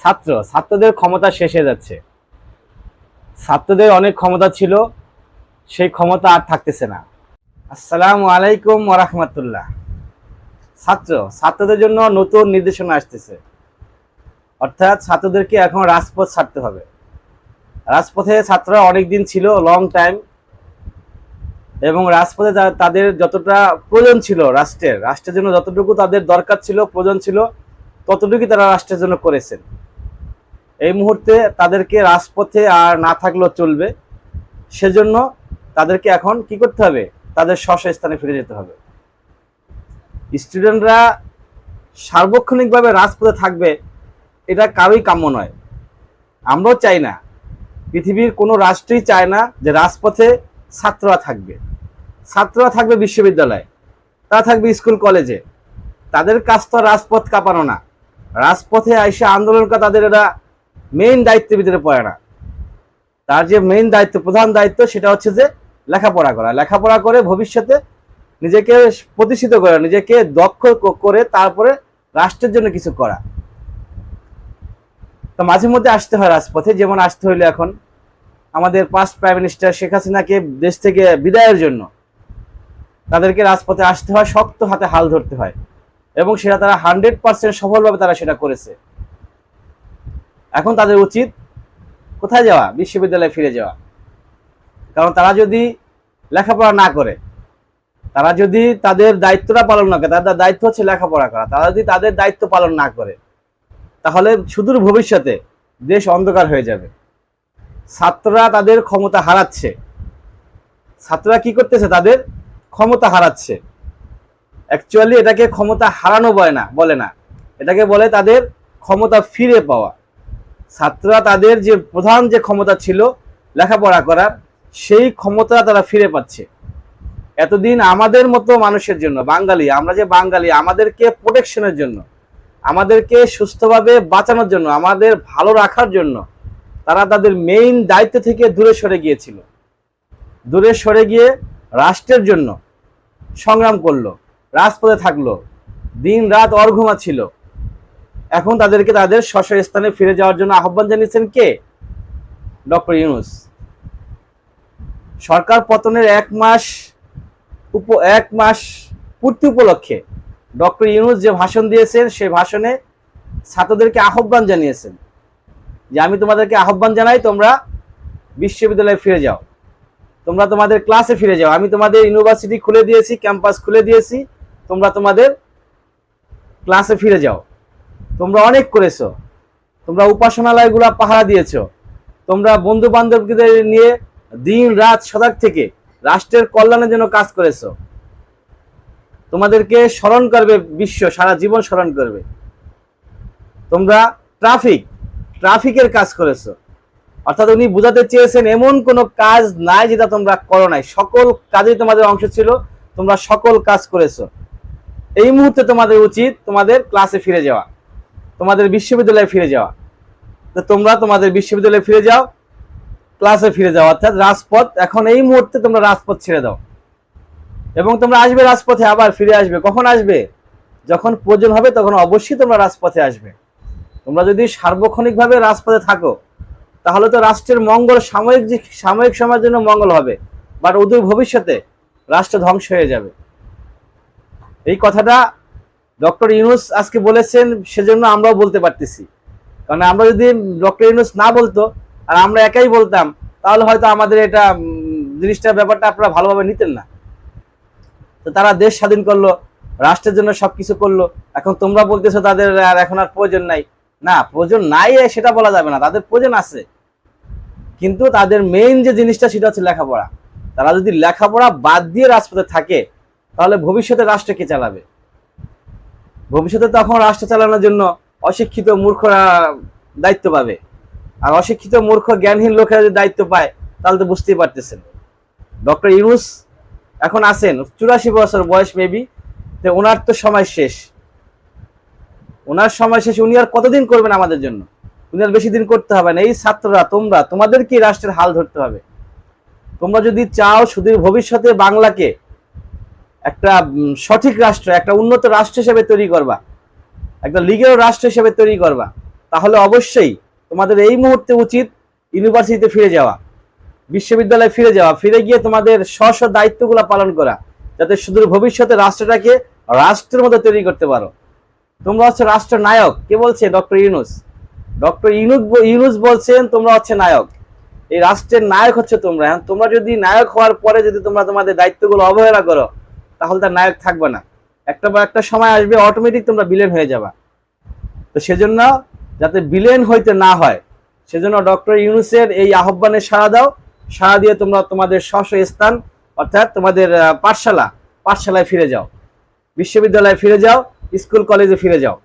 ছাত্র, ছাত্রদের ক্ষমতা শেষ হয়ে যাচ্ছে। ছাত্রদের অনেক ক্ষমতা ছিল, সেই ক্ষমতা আর থাকতেছে না। আসসালামু আলাইকুম ওরহমতুল্লাহ ছাত্র, ছাত্রদের জন্য নতুন নির্দেশনা আসতেছে। অর্থাৎ ছাত্রদেরকে এখন রাজপথ ছাড়তে হবে। রাজপথে ছাত্ররা অনেক দিন ছিল লং টাইম এবং রাজপথে তাদের যতটা প্রয়োজন ছিল রাষ্ট্রের রাষ্ট্রের জন্য যতটুকু তাদের দরকার ছিল, প্রয়োজন ছিল, ততটুকুই তারা রাষ্ট্রের জন্য করেছেন। এই মুহূর্তে তাদেরকে রাজপথে আর না থাকলেও চলবে। সেজন্য তাদেরকে এখন কি করতে হবে? তাদের স্ব স্থানে ফিরে যেতে হবে। স্টুডেন্টরা সার্বক্ষণিকভাবে রাজপথে থাকবে, এটা কারোই কাম্য নয়। আমরাও চাই না, পৃথিবীর কোনো রাষ্ট্রই চায় না যে রাজপথে ছাত্ররা থাকবে। ছাত্ররা থাকবে বিশ্ববিদ্যালয়ে, তারা থাকবে স্কুল কলেজে। তাদের কাজ তো রাজপথ কাঁপানো না। রাজপথে আইসে আন্দোলন করা তাদের এটা মেইন দায়িত্বের ভিতরে পড়ে না। তার যে মেইন দায়িত্ব, প্রধান দায়িত্ব, সেটা হচ্ছে যে লেখাপড়া করা। লেখাপড়া করে ভবিষ্যতে নিজেকে প্রতিষ্ঠিত করা, নিজেকে দক্ষ করে তারপরে রাষ্ট্রের জন্য কিছু করা। তো মাঝে মধ্যে আসতে হয় রাজপথে, যেমন আসতে হইল এখন আমাদের পাস্ট প্রাইম মিনিস্টার শেখ হাসিনাকে দেশ থেকে বিদায়ের জন্য। তাদেরকে রাজপথে আসতে হয়, শক্ত হাতে হাল ধরতে হয়। এবং সেটা তারা হান্ড্রেড পার্সেন্ট সফলভাবে তারা সেটা করেছে। এখন তাদের উচিত কোথায় যাওয়া, বিশ্ববিদ্যালয়ে ফিরে যাওয়া। কারণ তারা যদি লেখাপড়া না করে, তারা যদি তাদের দায়িত্বটা পালন না করে, তাদের দায়িত্ব হচ্ছে লেখাপড়া করা। তারা যদি তাদের দায়িত্ব পালন না করে, তাহলে সুদূর ভবিষ্যতে দেশ অন্ধকার হয়ে যাবে। ছাত্ররা তাদের ক্ষমতা হারাচ্ছে। ছাত্ররা কি করতেছে? তাদের ক্ষমতা হারাচ্ছে। অ্যাকচুয়ালি এটাকে ক্ষমতা হারানো বলে না বলে না। এটাকে বলে তাদের ক্ষমতা ফিরে পাওয়া। ছাত্ররা তাদের যে প্রধান যে ক্ষমতা ছিল লেখাপড়া করার, সেই ক্ষমতা তারা ফিরে পাচ্ছে। এতদিন আমাদের মতো মানুষের জন্য, বাঙালি, আমরা যে বাঙালি, আমাদেরকে প্রোটেকশনের জন্য, আমাদেরকে সুস্থভাবে বাঁচানোর জন্য, আমাদের ভালো রাখার জন্য তারা তাদের মেইন দায়িত্ব থেকে দূরে সরে গিয়েছিল। দূরে সরে গিয়ে রাষ্ট্রের জন্য সংগ্রাম করল, রাজপথে থাকল দিন রাত অর্ঘমা ছিল। এখন তাদেরকে তাদের স্ব স্ব স্থানে ফিরে যাওয়ার জন্য আহ্বান জানিয়েছেন কে? ডক্টর ইউনুস। সরকার পতনের এক মাস উপ, এক মাস পূর্তি উপলক্ষে ডক্টর ইউনুস যে ভাষণ দিয়েছেন, সে ভাষণে ছাত্রদেরকে আহ্বান জানিয়েছেন যে, আমি তোমাদেরকে আহ্বান জানাই, তোমরা বিশ্ববিদ্যালয়ে ফিরে যাও। তোমরা তোমাদের ক্লাসে ফিরে যাও। আমি তোমাদের ইউনিভার্সিটি খুলে দিয়েছি, ক্যাম্পাস খুলে দিয়েছি, তোমরা তোমাদের ক্লাসে ফিরে যাও। তোমরা অনেক করেছ। তোমরা উপাসনালয়গুলো পাহারা দিয়েছ। তোমরা বন্ধু বান্ধবদের নিয়ে দিন রাত সজাগ থেকে রাষ্ট্রের কল্যাণের জন্য কাজ করেছ। তোমাদেরকে স্মরণ করবে বিশ্ব, সারা জীবন স্মরণ করবে। তোমরা ট্রাফিক, ট্রাফিকের কাজ করেছ। অর্থাৎ উনি বোঝাতে চেয়েছেন, এমন কোনো কাজ নাই যেটা তোমরা করো নাই। সকল কাজেই তোমাদের অংশ ছিল, তোমরা সকল কাজ করেছ। এই মুহূর্তে তোমাদের উচিত তোমাদের ক্লাসে ফিরে যাওয়া। তোমাদের বিশ্ববিদ্যালয়ে ফিরে যাওয়া। তো তোমরা তোমাদের বিশ্ববিদ্যালয়ে ফিরে যাও ক্লাসে ফিরে যাও। অর্থাৎ রাজপথ, এখন এই মুহূর্তে তোমরা রাজপথ ছেড়ে দাও। এবং তোমরা আসবে রাজপথে, আবার ফিরে আসবে। কখন আসবে? যখন প্রয়োজন হবে তখন অবশ্যই তোমরা রাজপথে আসবে। তোমরা যদি সার্বক্ষণিকভাবে রাজপথে থাকো, তাহলে তো রাষ্ট্রের মঙ্গল সাময়িক যে, সাময়িক সময়ের জন্য মঙ্গল হবে। বাট অদূর ভবিষ্যতে রাষ্ট্র ধ্বংস হয়ে যাবে। এই কথাটা ডক্টর ইউনুস আজকে বলেছেন, সেজন্য আমরাও বলতে পারতেছি। কারণ আমরা যদি ডক্টর ইউনুস না বলতো, আর আমরা একাই বলতাম, তাহলে হয়তো আমাদের এটা জিনিসটার ব্যাপারটা আপনারা ভালোভাবে নিতেন না। তো তারা দেশ স্বাধীন করল, রাষ্ট্রের জন্য সব কিছু করল, এখন তোমরা বলতেছো তাদের আর এখন আর প্রয়োজন নাই। না, প্রয়োজন নাই সেটা বলা যাবে না, তাদের প্রয়োজন আছে। কিন্তু তাদের মেইন যে জিনিসটা, সেটা হচ্ছে লেখাপড়া। তারা যদি লেখাপড়া বাদ দিয়ে রাজপথে থাকে, তাহলে ভবিষ্যতে রাষ্ট্র কে চালাবে? ভবিষ্যতে তখন রাষ্ট্র চালানোর জন্য অশিক্ষিত মূর্খরা দায়িত্ব পাবে। আর অশিক্ষিত মূর্খ, জ্ঞানহীন লোকেরা যদি দায়িত্ব পায়, তাহলে তো বুঝতেই পারতেছেন। ডক্টর ইউনুস এখন আছেন, চুরাশি বছর বয়স মেবি তো ওনার তো সময় শেষ। ওনার সময় শেষ, উনি আর কতদিন করবেন আমাদের জন্য? উনি আর বেশি দিন করতে হবে না। এই ছাত্ররা, তোমরা তোমাদেরকে রাষ্ট্রের হাল ধরতে হবে। তোমরা যদি চাও সুদীর ভবিষ্যতে বাংলাকে একটা সঠিক রাষ্ট্র, একটা উন্নত রাষ্ট্র হিসেবে তৈরি করবা। একটা লিগের রাষ্ট্র হিসেবে তৈরি করবা। তাহলে অবশ্যই তোমাদের এই মুহূর্তে উচিত ইউনিভার্সিটিতে ফিরে যাওয়া, বিশ্ববিদ্যালয়ে ফিরে যাওয়া, ফিরে গিয়ে তোমাদের স্ব স্ব দায়িত্বগুলো পালন করা, যাতে সুদূর ভবিষ্যতে রাষ্ট্রটাকে রাষ্ট্রের মতো তৈরি করতে পারো। তোমরা হচ্ছে রাষ্ট্র নায়ক কে বলছে? ডক্টর ইউনুস। ডক্টর ইউনুস ইউনুস বলছেন, তোমরা হচ্ছে নায়ক। এই রাষ্ট্রের নায়ক হচ্ছে তোমরা। তোমরা যদি নায়ক হওয়ার পরে যদি তোমরা তোমাদের দায়িত্বগুলো অবহেলা করো তাহলে তার নায়ক থাকবে না। একটা বা একটা সময় আসবে অটোমেটিক তোমরা বিলেন হয়ে যাবা। তো সেজন্য যাতে বিলেন হইতে না হয়, সেজন্য ডক্টর ইউনুসের এই আহ্বানে সাড়া দাও। সাড়া দিয়ে তোমরা তোমাদের স্ব স্ব স্থান অর্থাৎ তোমাদের পাঠশালা, পাঠশালায় ফিরে যাও। বিশ্ববিদ্যালয়ে ফিরে যাও, স্কুল, কলেজে ফিরে যাও।